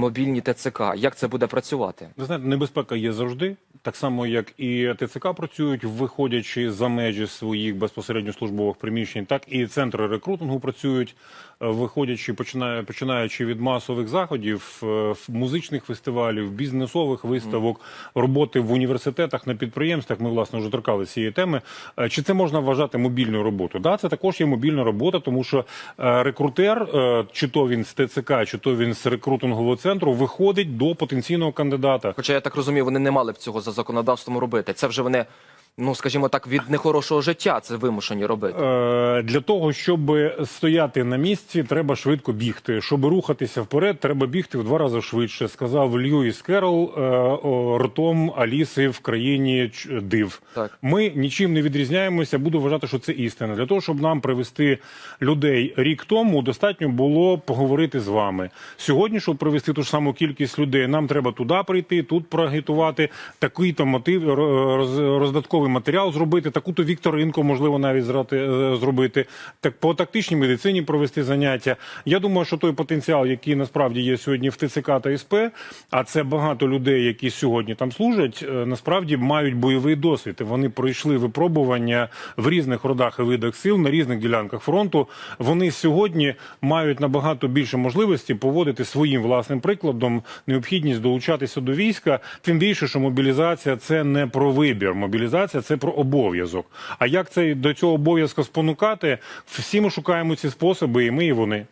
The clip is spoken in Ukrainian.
мобільні ТЦК. Як це буде працювати? Ви знаєте, небезпека є завжди, так само як і ТЦК працюють, виходячи за межі своїх безпосередньо службових приміщень, так і центри рекрутингу працюють, е, виходячи, починає, починаючи від масових заходів, е, музичних фестивалів, бізнесових виставок, роботи в університетах на підприємствах. Ми власне вже торкали цієї теми. Е, Чи це можна вважати мобільною роботою? Да, це також є мобільна робота, тому що рекрутер, чи то він з ТЦК, чи то він з рекрутингового центру, виходить до потенційного кандидата. Хоча я так розумію, вони не мали б цього за законодавством робити. Це вже вони, ну скажімо так, від нехорошого життя це вимушені робити. Е, Для того, щоб стояти на місці, треба швидко бігти. Щоб рухатися вперед, треба бігти в два рази швидше. Сказав Льюіс Керол е, ртом Аліси в країні див. Так. Ми нічим не відрізняємося. Буду вважати, що це істина. Для того, щоб нам привести людей рік тому, достатньо було поговорити з вами. Сьогодні, щоб привести ту ж саму кількість людей, нам треба туди прийти, тут проагітувати, такий-то мотив, ро- роз- матеріал зробити, таку-то вікторинку, можливо, навіть е, зробити, так по тактичній медицині провести заняття. Я думаю, що той потенціал, який насправді є сьогодні в ТЦК та СП, а це багато людей, які сьогодні там служать, е, насправді мають бойовий досвід. Вони пройшли випробування в різних родах і видах сил на різних ділянках фронту. Вони сьогодні мають набагато більше можливості поводити своїм власним прикладом необхідність долучатися до війська. Тим більше, що мобілізація це не про вибір. Мобілізація це про обов'язок. А як це до цього обов'язку спонукати? Всі ми шукаємо ці способи, і ми, і вони.